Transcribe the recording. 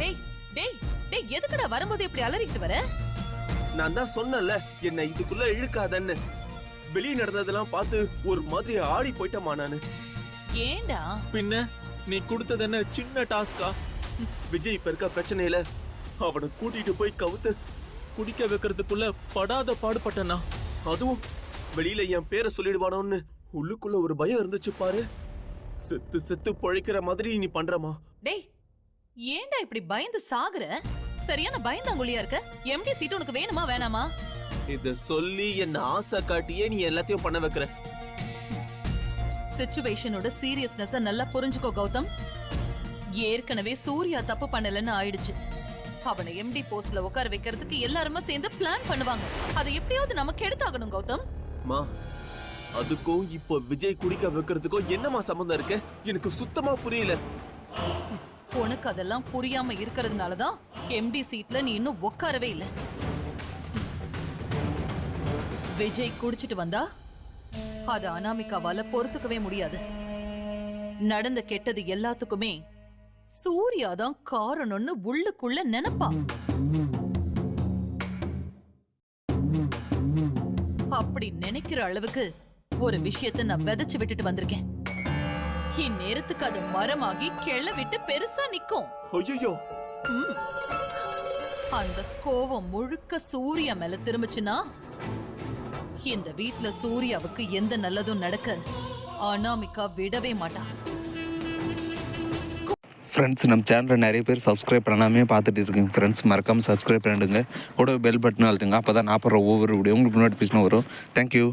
டேய் டேய் டேய் எதுக்குடா வரும்போது இப்படி அலறிட்டு வர? நான் தான் சொன்னேன்ல என்ன இதுக்குள்ள இழுக்காதன்னு. வெளியே நடந்ததெல்லாம் பார்த்து ஒரு மாதிரி ஆடி போயிட்டமா நானு. ஏன்டா? பின்ன நீ கொடுத்தது என்ன சின்ன டாஸ்கா விஜய் இப்ப இருக்க பிரச்சனையில அவனை கூட்டிட்டு போய் கவுத்து குடிக்க வைக்கிறதுக்குள்ள படாத பாடுபட்டனா அதுவும் வெளியில என் பேரை சொல்லிடுவானோன்னு உள்ளுக்குள்ள ஒரு பயம் இருந்துச்சு பாரு. செத்து செத்து பொழைக்கிற மாதிரி நீ பண்றமா டேய் ஏன்டா இப்படி பயந்து சாகுற? சரியான பயந்தாங்குழியா இருக்க? எம்டி சீட் உனக்கு வேணுமா வேணாமா? இத சொல்லி என்ன ஆசை காட்டியே நீ எல்லாத்தையும் பண்ண வைக்கிற. சிச்சுவேஷனோட சீரியஸ்னஸ் நல்லா புரிஞ்சுக்கோ கௌதம். ஏற்கனவே சூர்யா தப்பு பண்ணலன்னு ஆயிடுச்சு. அவனை எம்டி போஸ்ட்ல உட்கார வைக்கிறதுக்கு எல்லாருமே சேர்ந்து பிளான் பண்ணுவாங்க. அதை எப்படியாவது நமக்கு எடுத்தாகணும் கௌதம். மா அதுக்கும் இப்போ விஜய் குடிக்க வைக்கிறதுக்கும் என்னமா சம்மந்தம் இருக்கு? எனக்கு சுத்தமா புரியல. உனக்கு அதெல்லாம் புரியாம இருக்கிறதுனாலதான் எம்டி சீட்ல நீ இன்னும் உட்காரவே இல்லை. விஜய் குடிச்சிட்டு வந்தா அது அனாமிகாவால பொறுத்துக்கவே முடியாது. நடந்த கெட்டது எல்லாத்துக்குமே சூர்யா தான் காரணம்னு உள்ளுக்குள்ள நினைப்பா. அப்படி நினைக்கிற அளவுக்கு ஒரு விஷயத்தை நான் விதைச்சு விட்டுட்டு வந்திருக்கேன். இந்நேரத்துக்கு அது மரமாகி கிள விட்டு பெருசா நிக்கும். ஐயோ. அந்த கோவம் முழுக்க சூர்யா மேல திரும்பிச்சுன்னா? இந்த வீட்ல சூர்யாவுக்கு எந்த நல்லதும் நடக்க அனாமிகா விடவே மாட்டா. ஃப்ரெண்ட்ஸ் நம்ம சேனலில் நிறைய பேர் சப்ஸ்கிரைப் பண்ணாமே பார்த்துட்டு இருக்கீங்க. ஃப்ரெண்ட்ஸ் மறக்காமல் சப்ஸ்கிரைப் பண்ணிடுங்க. கூட பெல் பட்டன் அழுத்துங்க. அப்போ தான் நான் போடுற ஒவ்வொரு வீடியோ உங்களுக்கு நோட்டிஃபிகேஷன் வரும். தேங்க்யூ